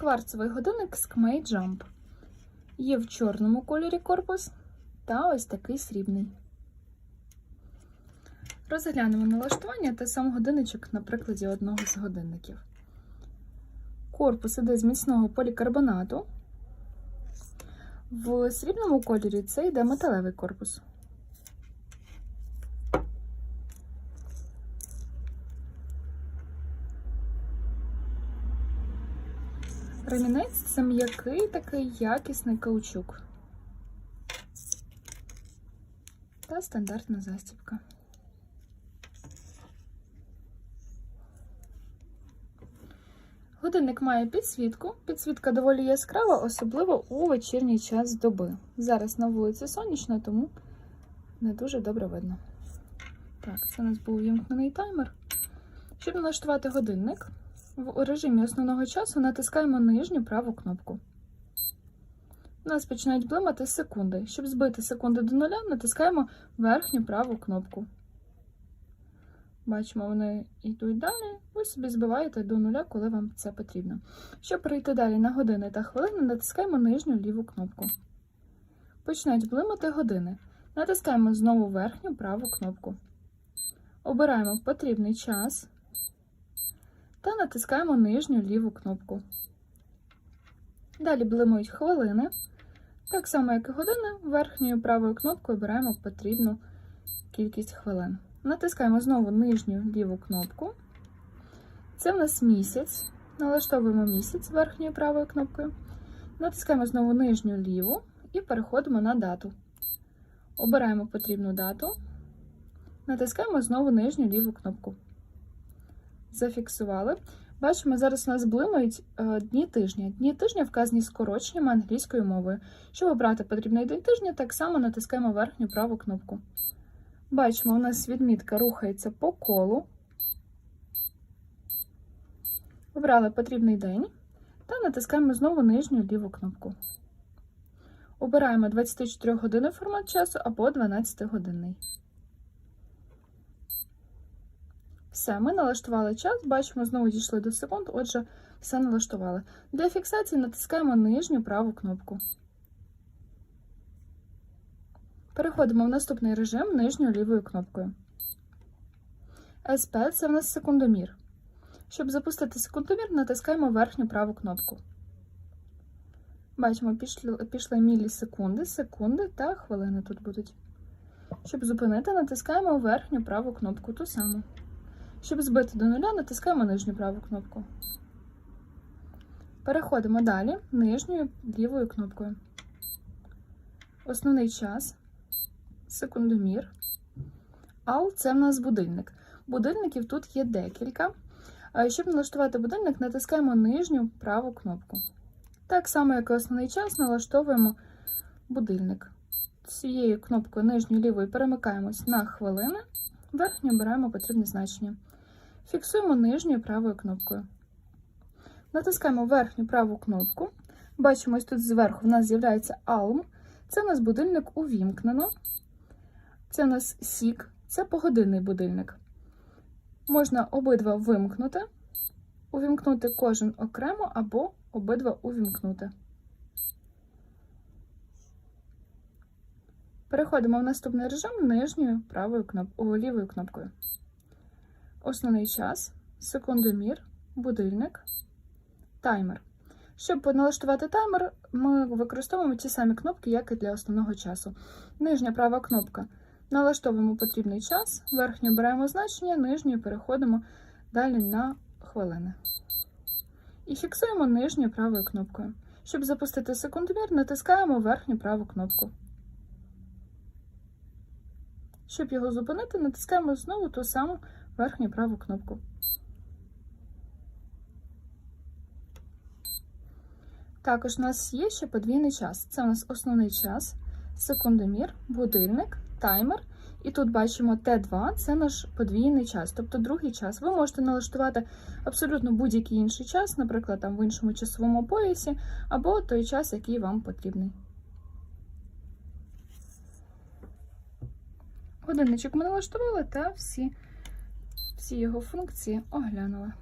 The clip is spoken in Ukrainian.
Кварцевий годинник Skmei Jump. Є в чорному кольорі корпус та ось такий срібний. Розглянемо налаштування та сам годинничок на прикладі одного з годинників. Корпус іде з міцного полікарбонату. В срібному кольорі це йде металевий корпус. Ремінець це м'який такий якісний каучук. Та стандартна застібка. Годинник має підсвітку. Підсвітка доволі яскрава, особливо у вечірній час доби. Зараз на вулиці сонячно, тому не дуже добре видно. Так, це у нас був вімкнений таймер. Щоб налаштувати годинник, в режимі основного часу натискаємо нижню праву кнопку. У нас починають блимати секунди. Щоб збити секунди до нуля, натискаємо верхню праву кнопку. Бачимо, вони йдуть далі. Ви собі збиваєте до нуля, коли вам це потрібно. Щоб перейти далі на години та хвилини, натискаємо нижню ліву кнопку. Починають блимати години. Натискаємо знову верхню праву кнопку. Обираємо потрібний час та натискаємо нижню ліву кнопку. Далі блимають хвилини. Так само, як і години, верхньою правою кнопкою обираємо потрібну кількість хвилин. Натискаємо знову нижню ліву кнопку. Це в нас місяць. Налаштовуємо місяць верхньою правою кнопкою. Натискаємо знову нижню ліву і переходимо на дату. Обираємо потрібну дату. Натискаємо знову нижню ліву кнопку. Зафіксували. Бачимо, зараз у нас блимають е, дні тижня. Дні тижня вказані скороченнями англійською мовою. Щоб обрати потрібний день тижня, так само натискаємо верхню праву кнопку. Бачимо, у нас відмітка рухається по колу. Обрали потрібний день та натискаємо знову нижню ліву кнопку. Обираємо 24 години формат часу або 12 годинний. Все, ми налаштували час, бачимо, знову дійшли до секунд, отже, все налаштували. Для фіксації натискаємо нижню праву кнопку. Переходимо в наступний режим нижньою лівою кнопкою. СП це в нас секундомір. Щоб запустити секундомір, натискаємо верхню праву кнопку. Бачимо, пішли, пішли мілісекунди, секунди та хвилини тут будуть. Щоб зупинити, натискаємо верхню праву кнопку ту саму. Щоб збити до нуля, натискаємо нижню праву кнопку. Переходимо далі нижньою лівою кнопкою. Основний час, секундомір. Ал це в нас будильник. Будильників тут є декілька. Щоб налаштувати будильник, натискаємо нижню праву кнопку. Так само, як і основний час, налаштовуємо будильник. Цією кнопкою нижньою лівою перемикаємось на хвилини, верхню обираємо потрібне значення. Фіксуємо нижньою правою кнопкою. Натискаємо верхню праву кнопку. Бачимо, ось тут зверху в нас з'являється ALM. Це у нас будильник увімкнено. Це у нас сік, це погодинний будильник. Можна обидва вимкнути, увімкнути кожен окремо або обидва увімкнути. Переходимо в наступний режим нижньою правою кноп... лівою кнопкою. Основний час, секундомір, будильник, таймер. Щоб налаштувати таймер, ми використовуємо ті самі кнопки, як і для основного часу. Нижня права кнопка. Налаштовуємо потрібний час, верхню беремо значення, нижньою переходимо далі на хвилини. І фіксуємо нижньою правою кнопкою. Щоб запустити секундомір, натискаємо верхню праву кнопку. Щоб його зупинити, натискаємо знову ту саму верхню праву кнопку. Також у нас є ще подвійний час. Це у нас основний час, секундомір, будильник, таймер. І тут бачимо Т2 це наш подвійний час, тобто другий час. Ви можете налаштувати абсолютно будь-який інший час, наприклад, там в іншому часовому поясі, або той час, який вам потрібний. Годинничок ми налаштували та всі, всі його функції оглянули.